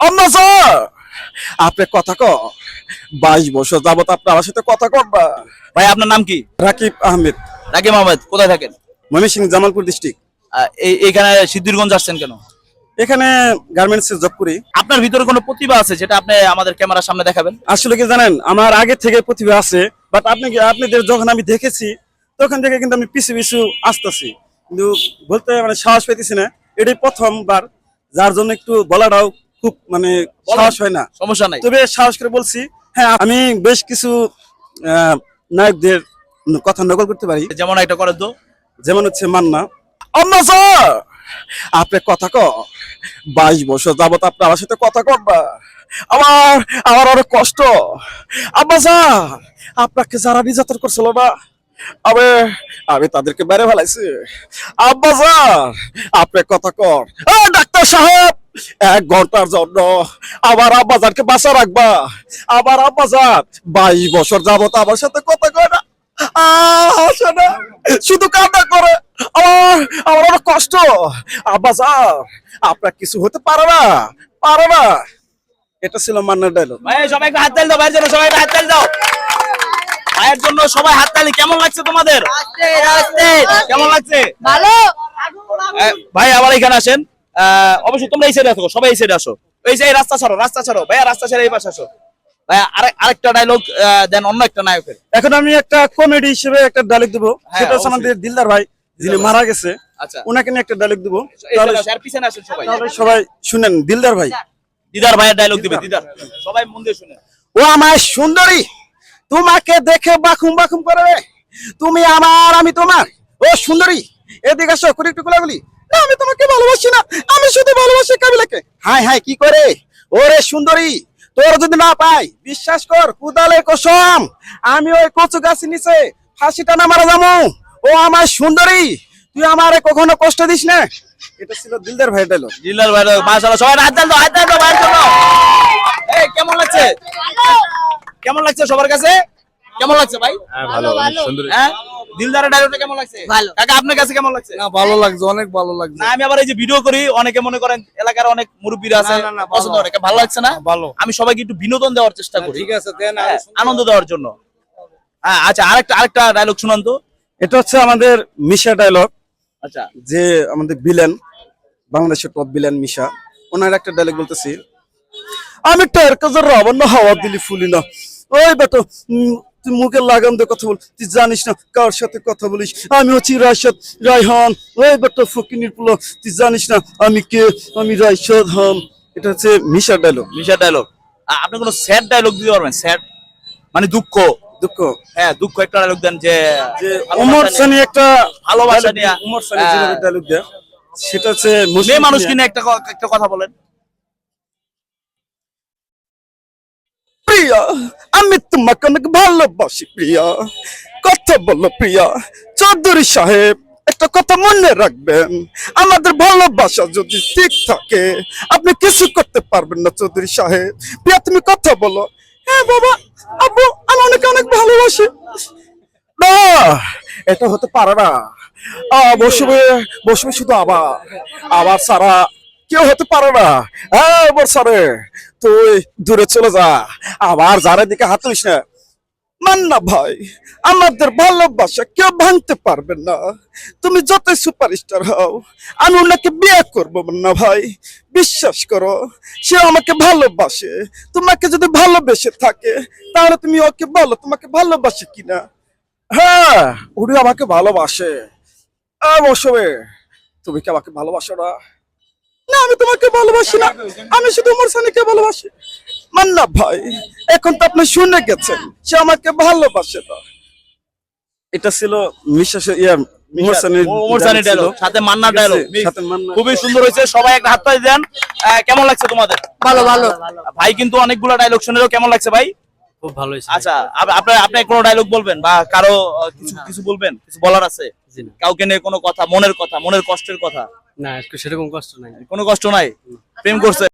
Sir! আপনি কথা ক বাইশ বছর যাবত আপনি আমার সাথে কথা কবা ভাই আপনার নাম কি? রাকিব আহমেদ। রাকিব আহমেদ কোথায় থাকেন? ময়মনসিংহ জামালপুর ডিস্ট্রিক্ট আহ, সিদ্ধিরগঞ্জ আসছেন কেন? এখানে গার্মেন্টস জব করি। আপনার ভিতরে কোনো প্রতিভা আছে যেটা আপনি আমাদের ক্যামেরার সামনে দেখাবেন? আসলে কি জানেন আমার আগে থেকে প্রতিভা আছে বাট আপনি আপনাদের যখন আমি দেখেছি তখন থেকে কিন্তু আমি পিছু পিছু আসতেছি। কিন্তু বলতে মানে সাহস পেতেছি না। এটাই প্রথমবার যার জন্য একটু বলাটাও খুব মানে সাহস হয় না। সমস্যা নাই। তবে সাহস করে বলছি হ্যাঁ আমি বেশ কিছু নায়কদের কথা নকল করতে পারি। যেমন একটা করে তো। যেমন হচ্ছে মান্না। স্যার আপনি কথা ক বাইশ বছর যাবত আপনি আমার সাথে কথা কবা আমার আমার অনেক কষ্ট। আব্বা স্যার আপনাকে যারা নির্যাতন করছিল না আমি আমি তাদেরকে মেরে ফেলাইছি। আব্বা স্যার আপনি কথা কর ডাক্তার সাহেব! এক ঘণ্টার জন্য আমার আব্বাজানকে বাঁচা রাখবা। আমার আব্বাজান বাইশ বছর যাবত আমার সাথে কথা কয় না। আসে না। শুধু কান্না করে। আমার আমার অনেক কষ্ট। আব্বা স্যার আপনার কিছু হতে পারে না। পারে না। এটা ছিল মান্নার ডায়লগ ভাই সবাই হাত তালি দাও। ভাইয়ের জন্য হাত তালি দাও। ভাইয়ের জন্য সবাই হাত তালি। কেমন লাগছে তোমাদের? কেমন লাগছে? ভালো। ভাই আবার এখানে আসেন। অবশ্যই তোমরা এই সাইডে আসো সবাই এই সাইডে আসো। এই যে রাস্তা ছাড়ো রাস্তা ছাড়ো। ভাইয়া রাস্তা ছেড়ে এই পাশে আসো। ভাইয়া আরেকটা ডায়লগ দেন অন্য একটা নায়কের। এখন আমি একটা কমেডি হিসেবে একটা ডায়লগ দেবো। হ্যাঁ, সেটা হচ্ছে আমাদের দিলদার ভাই যিনি মারা গেছে আচ্ছা। ওনাকে নিয়ে একটা ডায়লগ দেবো। সবাই। শুনেন দিলদার ভাই। দিদার ভাইয়ের ডায়লগ দিবে দিদার। সবাই মন দিয়ে শুনে ও আমার সুন্দরী তোমাকে দেখে বাখুম বাখুম করে। তুমি আমার আমি তোমার। ও সুন্দরী এদিকে আসো একটু কোলাগুলি না আমি তোমাকে ভালোবাসি না। আমি শুধু ভালোবাসি কাবিলাকে। হাই হাই কি করে? ওরে সুন্দরী তোর যদি না পাই বিশ্বাস কর কুদালে কসম আমি ওই কচু গাছ নিচে ফাঁসিটা না মারা যাব। ও আমার সুন্দরী তুই আমারে কখনো কষ্ট দিস না? এটা ছিল দিলদার ভাই ডায়লগ দিদার ভাই মাশাআল্লাহ সবাই হাত দাও হাত দাও ভাইয়ের জন্য। এই কেমন লাগছে? কেমন লাগছে সবার কাছে? কেমন লাগছে ভাই? ভালো ভালো। হ্যাঁ? দিলদারের ডায়লগটা কেমন লাগছে? ভালো। কাকা আপনার কাছে কেমন লাগছে? না ভালো লাগছে অনেক ভালো লাগছে। না আমি আবার এই যে ভিডিও করি অনেকে মনে করেন এলাকার অনেক মুরব্বীরা আছে না, না, না, ভালো। পছন্দ করে ভালো লাগছে না? ভালো। আমি সবাইকে একটু বিনোদন দেওয়ার চেষ্টা করি। ঠিক আছে দেন হ্যাঁ, আনন্দ দেওয়ার জন্য। হ্যাঁ আচ্ছা আরেকটা আরেকটা ডায়লগ শুনান তো। এটা হচ্ছে আমাদের মিশা ডায়লগ আচ্ছা। যে আমাদের বিলেন বাংলাদেশের টপ বিলেন মিশা ওনার একটা ডায়লগ বলতেছি আমি টায়ার কাজের রাবান্ন হাওয়া দিলি ফুলি না। ওই বেটো উম, তুই মুখে লাগাম দিয়ে কথা বল তুই জানিস না কার সাথে কথা বলিস। আমি হচ্ছি রায়সাদ রায়হান ওই বেটো ফকিনির পুলো তুই জানিস না আমি কে? আমি রায়সাদ হান এটা হচ্ছে মিশা ডায়লগ মিশা ডায়লগ আপনি কোনো স্যাড ডায়লগ দিতে পারবেন? স্যাড মানে দুঃখ? দুঃখ। হ্যাঁ দুঃখ একটা ডায়লগ দেন যে ওমর সানি একটা ভালোবাসা নিয়ে, ওমর সানি আহ, যেভাবে ডায়লগ দেয় সেটা হচ্ছে মেয়ে মানুষ। কিনে একটা একটা কথা বলেন? প্রিয়া। আমি তোমাকে অনেক ভালোবাসি, প্রিয়া। কথা বলো, প্রিয়া। চৌধুরী সাহেব, একটা কথা মনে রাখবেন। আমাদের ভালোবাসা যদি ঠিক থাকে, আপনি কিছু করতে পারবেন না, চৌধুরী সাহেব। প্রিয়া, তুমি কথা বলো। হ্যাঁ বাবা, আব্বু, আমি অনেক অনেক ভালোবাসি। না, এটা হতে পারে না। বসবে বসবে শুধু আবার। আবার সারা কেউ হতে পারে না। হ্যাঁ বর্ষারে তুই দূরে চলে যা। আবার যারা দিকে হাত না মান্না ভাই, আমাদের ভালোবাসা কেউ ভাঙতে পারবে না। তুমি যতই সুপারস্টার হও, আমি ওনাকে বিয়ে করব মান্না ভাই। বিশ্বাস করো, সে আমাকে ভালোবাসে। তোমাকে যদি ভালোবেসে থাকে, তাহলে তুমি ওকে বলো তোমাকে ভালোবাসে কিনা। হ্যাঁ উনি আমাকে ভালোবাসে। অবশ্যই তুমি কি আমাকে ভালোবাসো না? না আমি তোমাকে ভালোবাসি না। আমি শুধু উমর সানিকে ভালোবাসি। মান্না ভাই এখন তো আপনি শুনে গেছেন সে আমাকে ভালোবাসে না। এটা ছিল বিশ্বাস ইয়া সাথে মান্না ডায়লগ খুবই সুন্দর হয়েছে সবাই একটা হাত পাই দেন। আহ, কেমন লাগছে তোমাদের? ভালো ভালো। ভাই কিন্তু অনেকগুলো ডায়লগ শুনেও কেমন লাগছে ভাই? খুব ভালো হয়েছে। আচ্ছা আপ- আপনার আপনি কোনো ডায়লগ বলবেন বা কারও কিছু কিছু বলবেন? কিছু বলার আছে? কাউকে নিয়ে কোনো কথা মনের কথা মনের কষ্টের কথা? না সেরকম কষ্ট নাই। কোনো কষ্ট নাই? প্রেম করছে?